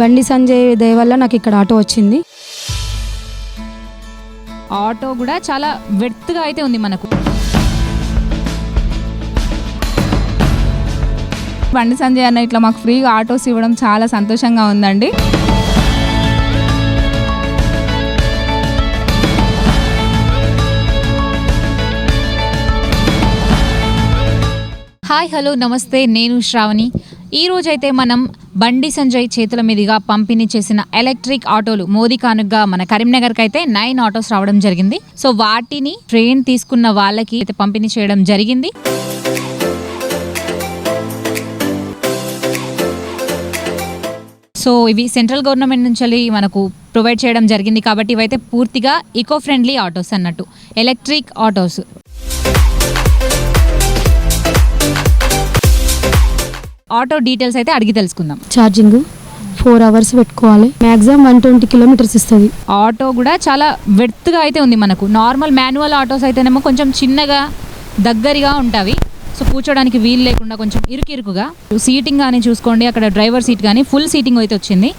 బండి సంజయ్ దయ వల్ల నాకు ఇక్కడ ఆటో వచ్చింది. ఆటో కూడా చాలా వెర్త్గా అయితే ఉంది మనకు. బండి సంజయ్ అన్న ఇట్లా మాకు ఫ్రీగా ఆటోస్ ఇవ్వడం చాలా సంతోషంగా ఉందండి. హాయ్ హలో నమస్తే. నేను శ్రావణి. ఈ రోజైతే మనం బండి సంజయ్ చేతుల మీదుగా పంపిణీ చేసిన ఎలక్ట్రిక్ ఆటోలు మోదీ కానుగ్గా మన కరీంనగర్కి అయితే నైన్ ఆటోస్ రావడం జరిగింది. సో వాటిని ట్రైన్ తీసుకున్న వాళ్ళకి అయితే పంపిణీ చేయడం జరిగింది. సో ఇవి సెంట్రల్ గవర్నమెంట్ నుంచి మనకు ప్రొవైడ్ చేయడం జరిగింది కాబట్టి ఇవైతే పూర్తిగా ఈకో ఫ్రెండ్లీ ఆటోస్ అన్నట్టు. Electric autos. ఆటో డీటెయిల్స్ అయితే అడిగి తెలుసుకుందాం. ఛార్జింగ్ ఫోర్ అవర్స్ పెట్టుకోవాలి. మ్యాక్సిమం వన్ ట్వంటీ కిలోమీటర్స్ ఇస్తుంది. ఆటో కూడా చాలా వెర్త్గా అయితే ఉంది మనకు. నార్మల్ మాన్యువల్ ఆటోస్ అయితేనేమో కొంచెం చిన్నగా దగ్గరగా ఉంటాయి సో కూర్చోడానికి వీలు లేకుండా కొంచెం ఇరుకిరుకుగా. సీటింగ్ కానీ చూసుకోండి అక్కడ డ్రైవర్ సీట్ కానీ ఫుల్ సీటింగ్ అయితే వచ్చింది.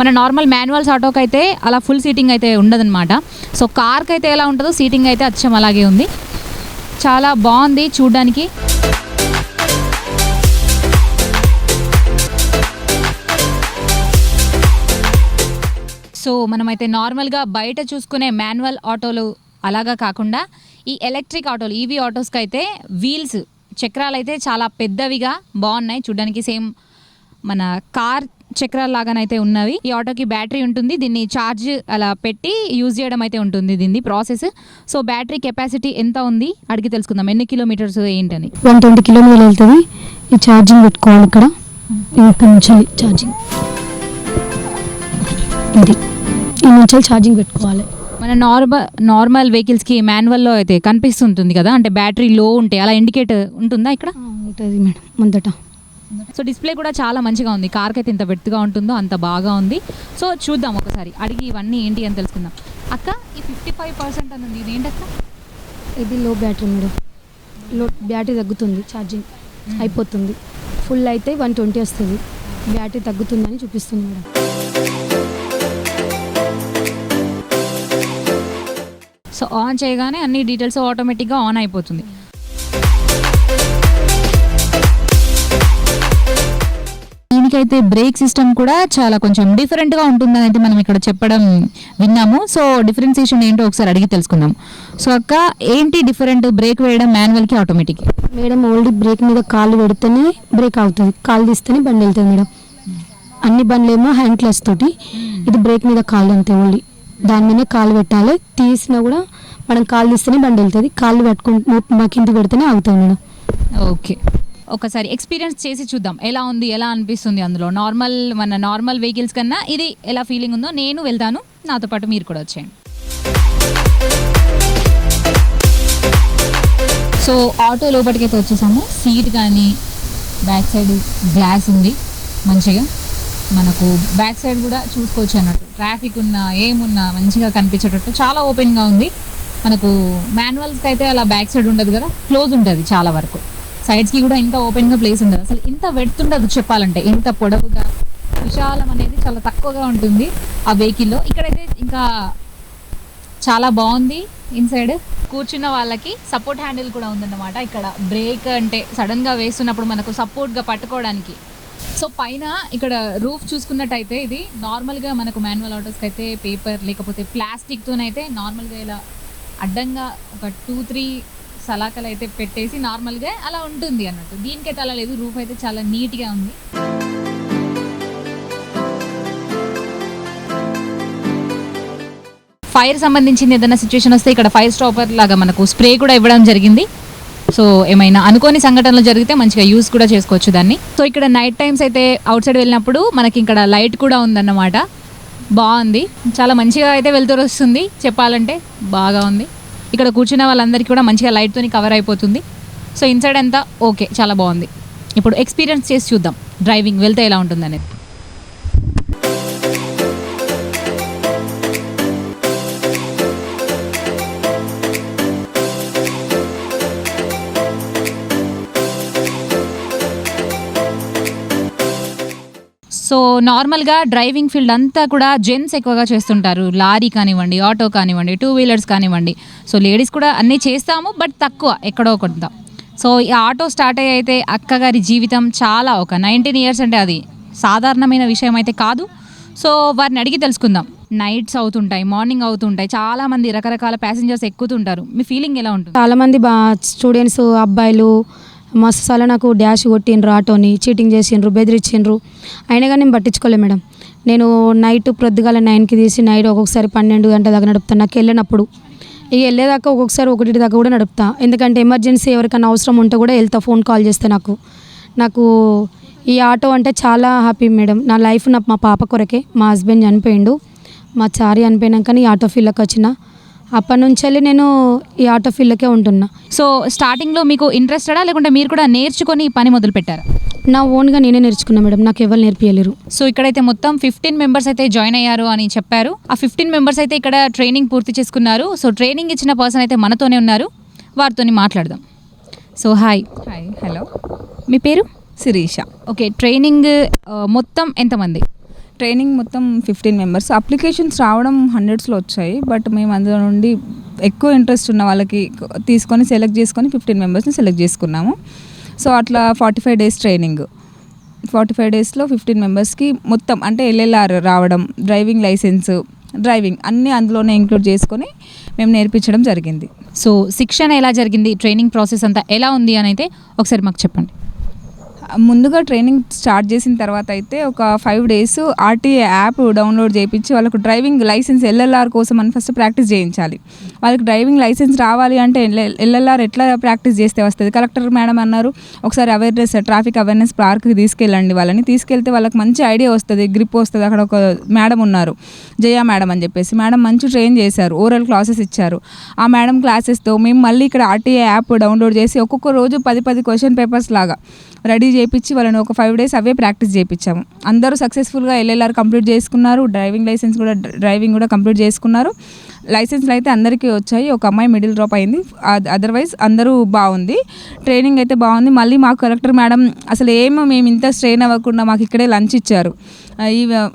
మన నార్మల్ మాన్యువల్స్ ఆటోకి అయితే అలా ఫుల్ సీటింగ్ అయితే ఉండదన్నమాట. సో కార్కి అయితే ఎలా ఉంటుందో సీటింగ్ అయితే అచ్చం అలాగే ఉంది. చాలా బాగుంది చూడడానికి. సో మనమైతే నార్మల్గా బయట చూసుకునే మాన్యువల్ ఆటోలు అలాగా కాకుండా ఈ ఎలక్ట్రిక్ ఆటోలు ఈవీ ఆటోస్కి అయితే వీల్స్ చక్రాలు అయితే చాలా పెద్దవిగా బాగున్నాయి. చూడడానికి సేమ్ మన కార్ చక్రాల లాగానైతే ఉన్నవి. ఈ ఆటోకి బ్యాటరీ ఉంటుంది. దీన్ని ఛార్జ్ అలా పెట్టి యూజ్ చేయడం అయితే ఉంటుంది దీన్ని ప్రాసెస్. సో బ్యాటరీ కెపాసిటీ ఎంత ఉంది? అడిగి తెలుసుకుందాం. ఎన్ని కిలోమీటర్స్ ఏంటని? వన్ ట్వంటీ కిలోమీటర్లు వెళ్తుంది. ఈ ఛార్జింగ్ పెట్టుకోవాలి ఇక్కడ. ఇక్కడ నుంచి ఛార్జింగ్. ఇది. ఈ నుంచి ఛార్జింగ్ పెట్టుకోవాలి. మన నార్మల్ నార్మల్ వెహికల్స్కి మాన్యువల్లో అయితే కనిపిస్తుంటుంది కదా? అంటే బ్యాటరీ లో ఉంటే అలా ఇండికేట్ ఉంటుందా ఇక్కడ? ఉంటుంది మేడం ముందట. సో డిస్ప్లే కూడా చాలా మంచిగా ఉంది. కార్కి అయితే ఎంత వెట్టుగా ఉంటుందో అంత బాగా ఉంది. సో చూద్దాం ఒకసారి. అడిగి ఇవన్నీ ఏంటి అని తెలుసుకుందాం. అక్క ఈ ఫిఫ్టీ ఫైవ్ పర్సెంట్ అని ఉంది ఇది ఏంటక్క ఇది low battery madam. Low battery తగ్గుతుంది ఛార్జింగ్ అయిపోతుంది. ఫుల్ అయితే వన్ ట్వంటీ వస్తుంది. బ్యాటరీ తగ్గుతుందని చూపిస్తుంది మేడం. సో ఆన్ చేయగానే అన్ని డీటెయిల్స్ ఆటోమేటిక్గా ఆన్ అయిపోతుంది. దీనికైతే బ్రేక్ సిస్టమ్ కూడా చాలా కొంచెం డిఫరెంట్గా ఉంటుందని అయితే మనం ఇక్కడ చెప్పడం విన్నాము. సో డిఫరెన్సియేషన్ ఏంటో ఒకసారి అడిగి తెలుసుకుందాం. సో అక్క ఏంటి డిఫరెంట్ బ్రేక్ వేయడం మాన్యువల్కి ఆటోమేటిక్ మేడం ఓల్డ్ బ్రేక్ మీద కాలు పెడితేనే బ్రేక్ అవుతుంది. కాలు తీస్తేనే బండి వెళ్తుంది మేడం. అన్ని బండ్లు ఏమో హ్యాండ్ క్లాస్ తోటి. ఇది బ్రేక్ మీద కాలు అంతే ఓన్లీ. దాని మీద కాలు పెట్టాలి. తీసినా కూడా మనం కాలు తీస్తేనే బండి వెళ్తుంది. కాళ్ళు పట్టుకుంటూ మా కింద పెడితేనే అవుతుంది మేడం. ఓకే. ఒకసారి ఎక్స్పీరియన్స్ చేసి చూద్దాం. ఎలా ఉంది ఎలా అనిపిస్తుంది అందులో? నార్మల్ మన నార్మల్ వెహికల్స్ కన్నా ఇది ఎలా ఫీలింగ్ ఉందో నేను వెళ్తాను. నాతో పాటు మీరు కూడా వచ్చేయండి. సో ఆటో లోపలికైతే వచ్చేసాము. సీట్ కానీ బ్యాక్ సైడ్ గ్లాస్ ఉంది. మంచిగా మనకు బ్యాక్ సైడ్ కూడా చూసుకోవచ్చు అన్నట్టు. ట్రాఫిక్ ఉన్నా ఏమున్నా మంచిగా కనిపించేటట్టు చాలా ఓపెన్గా ఉంది. మనకు మాన్యువల్స్కి అయితే అలా బ్యాక్ సైడ్ ఉండదు కదా క్లోజ్ ఉంటుంది చాలా వరకు. సైడ్స్కి కూడా ఇంత ఓపెన్గా ప్లేస్ ఉండదు. అసలు ఇంత వెడుతుండదు చెప్పాలంటే ఇంత పొడవుగా విశాలం అనేది చాలా తక్కువగా ఉంటుంది ఆ వెహికల్లో. ఇక్కడైతే ఇంకా చాలా బాగుంది. ఇన్సైడ్ కూర్చున్న వాళ్ళకి సపోర్ట్ హ్యాండిల్ కూడా ఉందన్నమాట. ఇక్కడ బ్రేక్ అంటే సడన్గా వేస్తున్నప్పుడు మనకు సపోర్ట్గా పట్టుకోవడానికి సో పైన ఇక్కడ రూఫ్ చూసుకున్నట్టయితే ఇది నార్మల్గా మనకు మాన్యువల్ ఆటోస్కి అయితే పేపర్ లేకపోతే ప్లాస్టిక్తోనైతే నార్మల్గా ఇలా అడ్డంగా ఒక టూ త్రీ సలాకలు అయితే పెట్టేసి నార్మల్గా అలా ఉంటుంది అన్నట్టు. దీనికైతే అలా లేదు. రూఫ్ అయితే చాలా నీట్గా ఉంది. ఫైర్ సంబంధించింది ఏదైనా సిచ్యువేషన్ వస్తే ఇక్కడ ఫైర్ స్టాపర్ లాగా మనకు స్ప్రే కూడా ఇవ్వడం జరిగింది. సో ఏమైనా అనుకోని సంఘటనలు జరిగితే మంచిగా యూస్ కూడా చేసుకోవచ్చు దాన్ని. సో ఇక్కడ నైట్ టైమ్స్ అయితే అవుట్ సైడ్ వెళ్ళినప్పుడు మనకి ఇక్కడ లైట్ కూడా ఉందన్నమాట. బాగుంది. చాలా మంచిగా అయితే వెళ్తూ వస్తుంది. చెప్పాలంటే బాగా ఉంది. ఇక్కడ కూర్చున్న వాళ్ళందరికీ కూడా మంచిగా లైట్తోని కవర్ అయిపోతుంది. సో ఇన్సైడ్ అంతా ఓకే చాలా బాగుంది. ఇప్పుడు ఎక్స్పీరియన్స్ చేసి చూద్దాం. డ్రైవింగ్ వెళ్తే ఎలా ఉంటుంది అనేది నార్మల్గా డ్రైవింగ్ ఫీల్డ్ అంతా కూడా జెంట్స్ ఎక్కువగా చేస్తుంటారు. లారీ కానివ్వండి ఆటో కానివ్వండి టూ వీలర్స్ కానివ్వండి. సో లేడీస్ కూడా అన్నీ చేస్తాము బట్ తక్కువ ఎక్కడో కొంత సో ఈ ఆటో స్టార్ట్ అయ్యి అయితే అక్కగారి జీవితం చాలా ఒక నైన్టీన్ ఇయర్స్ అంటే అది సాధారణమైన విషయం అయితే కాదు. సో వారిని అడిగి తెలుసుకుందాం. నైట్స్ అవుతుంటాయి మార్నింగ్ అవుతుంటాయి చాలా మంది రకరకాల ప్యాసింజర్స్ ఎక్కుతుంటారు. మీ ఫీలింగ్ ఎలా ఉంటుంది? చాలామంది బా స్టూడెంట్స్ అబ్బాయిలు మస్తు నాకు డ్యాష్ కొట్టిండ్రు ఆటోని చీటింగ్ చేసిండ్రు బెదిరించిండ్రు అయినా కానీ నేను పట్టించుకోలే మేడం. నేను నైట్ ప్రొద్దుగాల నైన్కి తీసి నైట్ ఒక్కొక్కసారి పన్నెండు గంటల దాకా నడుపుతాను నాకు వెళ్ళినప్పుడు. ఇక వెళ్ళేదాకా ఒక్కొక్కసారి ఒకటి దాకా కూడా నడుపుతా. ఎందుకంటే ఎమర్జెన్సీ ఎవరికైనా అవసరం ఉంటే కూడా వెళ్తా ఫోన్ కాల్ చేస్తే నాకు. నాకు ఈ ఆటో అంటే చాలా హ్యాపీ మేడం. నా లైఫ్ నా మా పాప కొరకే. మా హస్బెండ్ చనిపోయిండు. మా చారి చనిపోయినాక ఈ ఆటో ఫీల్డ్కి వచ్చిన. అప్పటి నుంచి నేను ఈ ఆటో ఫీల్డ్కే ఉంటున్నా. సో స్టార్టింగ్లో మీకు ఇంట్రెస్టెడా లేకుంటే మీరు కూడా నేర్చుకొని ఈ పని మొదలు పెట్టారా నా ఓన్గా నేనే నేర్చుకున్నా మేడం. నాకు ఎవరు నేర్పియలేరు. సో ఇక్కడైతే మొత్తం ఫిఫ్టీన్ మెంబర్స్ అయితే జాయిన్ అయ్యారు అని చెప్పారు. ఆ ఫిఫ్టీన్ మెంబర్స్ అయితే ఇక్కడ ట్రైనింగ్ పూర్తి చేసుకున్నారు. సో ట్రైనింగ్ ఇచ్చిన పర్సన్ అయితే మనతోనే ఉన్నారు. వారితో మాట్లాడదాం. So hi. హాయ్. హలో. మీ పేరు? శిరీష. ఓకే. ట్రైనింగ్ మొత్తం ఎంతమంది? ట్రైనింగ్ మొత్తం ఫిఫ్టీన్ మెంబర్స్. అప్లికేషన్స్ రావడం హండ్రెడ్స్లో వచ్చాయి బట్ మేము అందులో నుండి ఎక్కువ ఇంట్రెస్ట్ ఉన్న వాళ్ళకి తీసుకొని సెలెక్ట్ చేసుకొని ఫిఫ్టీన్ మెంబర్స్ని సెలెక్ట్ చేసుకున్నాము. సో అట్లా forty five days training. Forty five డేస్లో ఫిఫ్టీన్ మెంబర్స్కి మొత్తం అంటే ఎల్ఎల్ఆర్ రావడం డ్రైవింగ్ లైసెన్స్ డ్రైవింగ్ అన్నీ అందులోనే ఇంక్లూడ్ చేసుకొని మేము నేర్పించడం జరిగింది. సో శిక్షణ ఎలా జరిగింది? ట్రైనింగ్ ప్రాసెస్ అంతా ఎలా ఉంది? అని అయితే ఒకసారి మాకు చెప్పండి. ముందుగా ట్రైనింగ్ స్టార్ట్ చేసిన తర్వాత అయితే ఒక five days RTA app download చేయించి వాళ్ళకు డ్రైవింగ్ లైసెన్స్ ఎల్ఎల్ఆర్ కోసం అని ఫస్ట్ ప్రాక్టీస్ చేయించాలి. వాళ్ళకి డ్రైవింగ్ లైసెన్స్ రావాలి అంటే ఎల్ఎల్ఆర్ ఎట్లా ప్రాక్టీస్ చేస్తే వస్తుంది? కలెక్టర్ మేడం అన్నారు ఒకసారి అవేర్నెస్ ట్రాఫిక్ అవేర్నెస్ పార్క్కి తీసుకెళ్ళండి వాళ్ళని. తీసుకెళ్తే వాళ్ళకి మంచి ఐడియా వస్తుంది గ్రిప్ వస్తుంది. అక్కడ ఒక మేడం ఉన్నారు జయ మేడం అని చెప్పేసి. మేడం మంచి ట్రైన్ చేశారు ఓరల్ క్లాసెస్ ఇచ్చారు. ఆ మేడం క్లాసెస్తో మేము మళ్ళీ ఇక్కడ ఆర్టీఏ యాప్ డౌన్లోడ్ చేసి ఒక్కొక్క రోజు పది పది క్వశ్చన్ పేపర్స్ లాగా రెడీ చేయించి వాళ్ళని ఒక ఫైవ్ డేస్ అవే ప్రాక్టీస్ చేయించాము అందరూ సక్సెస్ఫుల్గా ఎల్ఎల్ఆర్ కంప్లీట్ చేసుకున్నారు. డ్రైవింగ్ లైసెన్స్ కూడా డ్రైవింగ్ కూడా కంప్లీట్ చేసుకున్నారు. లైసెన్స్లు అయితే అందరికీ వచ్చాయి. ఒక అమ్మాయి మిడిల్ డ్రాప్ అయింది. అదర్వైజ్ అందరూ బాగుంది. ట్రైనింగ్ అయితే బాగుంది. మళ్ళీ మాకు కలెక్టర్ మేడం అసలు ఏమో మేము ఇంత స్ట్రెయిన్ అవ్వకుండా మాకు ఇక్కడే లంచ్ ఇచ్చారు.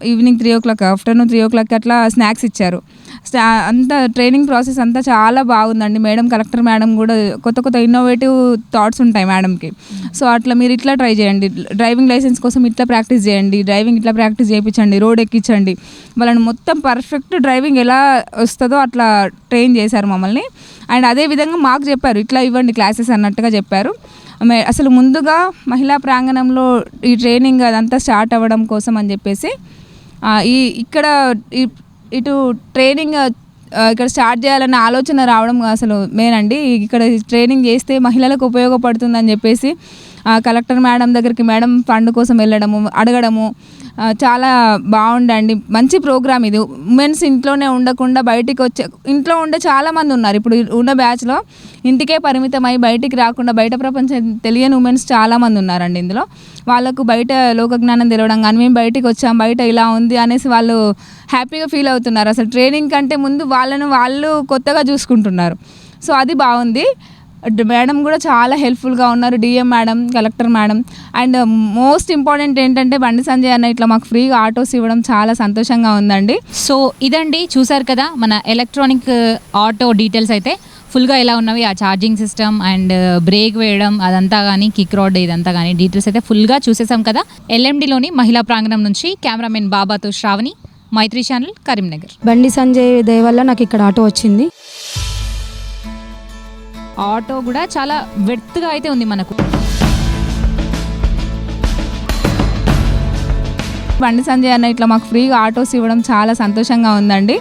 Evening three o'clock afternoon three o'clock అట్లా స్నాక్స్ ఇచ్చారు. స్టా- అంతా ట్రైనింగ్ ప్రాసెస్ అంతా చాలా బాగుందండి. మేడం కలెక్టర్ మేడం కూడా కొత్త కొత్త ఇన్నోవేటివ్ థాట్స్ ఉంటాయి మేడంకి. సో అట్లా మీరు ఇట్లా ట్రై చేయండి. డ్రైవింగ్ లైసెన్స్ కోసం ఇట్లా ప్రాక్టీస్ చేయండి. డ్రైవింగ్ ఇట్లా ప్రాక్టీస్ చేయించండి. రోడ్ ఎక్కించండి. వాళ్ళని మొత్తం పర్ఫెక్ట్ డ్రైవింగ్ ఎలా వస్తుందో అట్లా ట్రైన్ చేశారు మమ్మల్ని. అండ్ అదే విధంగా మాకు చెప్పారు ఇట్లా ఇవ్వండి క్లాసెస్ అన్నట్టుగా చెప్పారు. అసలు ముందుగా మహిళా ప్రాంగణంలో ఈ ట్రైనింగ్ అదంతా స్టార్ట్ అవ్వడం కోసం అని చెప్పేసి ఈ ఇక్కడ ఇటు ట్రైనింగ్ ఇక్కడ స్టార్ట్ చేయాలన్న ఆలోచన రావడం అసలు మెయిన్ అండి. ఇక్కడ ట్రైనింగ్ చేస్తే మహిళలకు ఉపయోగపడుతుందని చెప్పేసి కలెక్టర్ మేడం దగ్గరికి మేడం ఫండ్ కోసం వెళ్ళడము అడగడము చాలా బాగుండండి. మంచి ప్రోగ్రామ్ ఇది. ఉమెన్స్ ఇంట్లోనే ఉండకుండా బయటికి వచ్చే ఇంట్లో ఉండే చాలామంది ఉన్నారు. ఇప్పుడు ఉన్న బ్యాచ్లో ఇంటికే పరిమితమై బయటికి రాకుండా బయట ప్రపంచం తెలియని ఉమెన్స్ చాలామంది ఉన్నారండి ఇందులో. వాళ్ళకు బయట లోక జ్ఞానం తెలవడం కానీ మేము బయటికి వచ్చాం బయట ఇలా ఉంది అనేసి వాళ్ళు హ్యాపీగా ఫీల్ అవుతున్నారు. అసలు ట్రైనింగ్ కంటే ముందు వాళ్ళను వాళ్ళు కొత్తగా చూసుకుంటున్నారు. సో అది బాగుంది. మేడం కూడా చాలా హెల్ప్ఫుల్గా ఉన్నారు DM madam collector madam. And most important ఏంటంటే బండి సంజయ్ అన్న ఇట్లా మాకు ఫ్రీగా ఆటోస్ ఇవ్వడం చాలా సంతోషంగా ఉందండి. సో ఇదండి చూసారు కదా మన ఎలక్ట్రానిక్ ఆటో డీటెయిల్స్ అయితే ఫుల్గా ఎలా ఉన్నవి ఆ ఛార్జింగ్ సిస్టమ్ అండ్ బ్రేక్ వేయడం అదంతా కానీ కిక్ రోడ్ ఇదంతా కానీ డీటెయిల్స్ అయితే ఫుల్గా చూసేసాం కదా. ఎల్ఎండిలోని మహిళా ప్రాంగణం నుంచి కెమెరామెన్ బాబాతో శ్రావణి మైత్రి ఛానల్ కరీంనగర్. బండి సంజయ్ దయ వల్ల నాకు ఇక్కడ ఆటో వచ్చింది. ఆటో కూడా చాలా వెర్త్గా అయితే ఉంది మనకు. బండి సంజయ్ అన్న ఇట్లా మాకు ఫ్రీగా ఆటోస్ ఇవ్వడం చాలా సంతోషంగా ఉందండి.